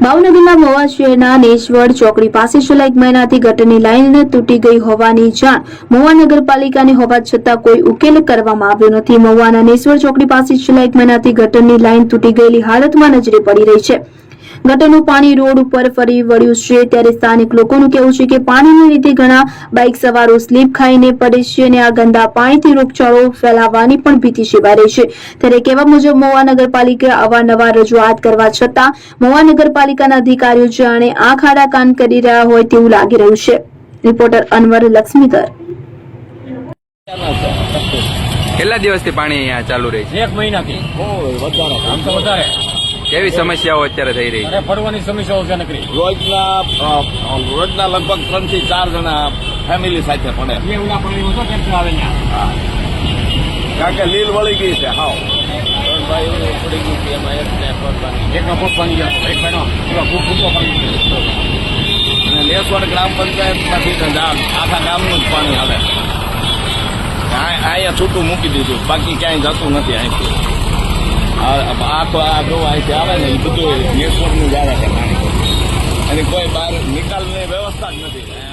ભાવનગરના મોવા શહેરના નેશવડ ચોકડી પાસે છેલ્લા એક મહિનાથી ગટરની લાઈન તૂટી ગઈ હોવાની જાણ મહુવા નગરપાલિકાને હોવા છતાં કોઈ ઉકેલ કરવામાં આવ્યો નથી. મહુવાના નેશવડ ચોકડી પાસે છેલ્લા એક મહિનાથી ગટરની લાઈન તૂટી ગયેલી હાલતમાં નજરે પડી રહી છે. ગટરનું પાણી રોડ ઉપર ફરી વળ્યું છે. ત્યારે સ્થાનિક લોકોનું કહેવું છે કે પાણીને લીધે ઘણા બાઇક સવારો સ્લીપ ખાઈને પડે છે અને આ ગંદા પાણીથી રોગચાળો ફેલાવાની પણ ભીતિ સેવાઈ રહી છે. ત્યારે કહેવા મુજબ મહુવા નગરપાલિકા અવારનવાર રજૂઆત કરવા છતાં મહુવા નગરપાલિકાના અધિકારીઓ જાણે આંખ આડા કાન કરી રહ્યા હોય તેવું લાગી રહ્યું છે. રિપોર્ટર અનવર લક્ષ્મીધર. કેટલા દિવસથી પાણી અહીંયા ચાલુ રહે છે? એક મહિનાથી. આમ તો વધારે. કેવી સમસ્યાઓ અત્યારે થઈ રહી છે? અરે ફરવાની સમસ્યાઓ છે નકરી. રોજના રોજના લગભગ ત્રણથી ચાર જણા ફેમિલી સાથે પડે કારણ કે લીલ વળી ગઈ છે હાવ. એક એકનો પગ પાણી ગયો એક ખૂબ પાણી અને લેસવડ ગ્રામ પંચાયતમાંથી આખા ગામનું જ પાણી આવે. આ- અહીંયા છૂટું મૂકી દીધું. બાકી ક્યાંય જતું નથી અહીંથી. આ આ આ જો અહીંથી આવે ને એ બધું લેસવડનું જ આવે અને કોઈ બહાર નિકાલની વ્યવસ્થા જ નથી.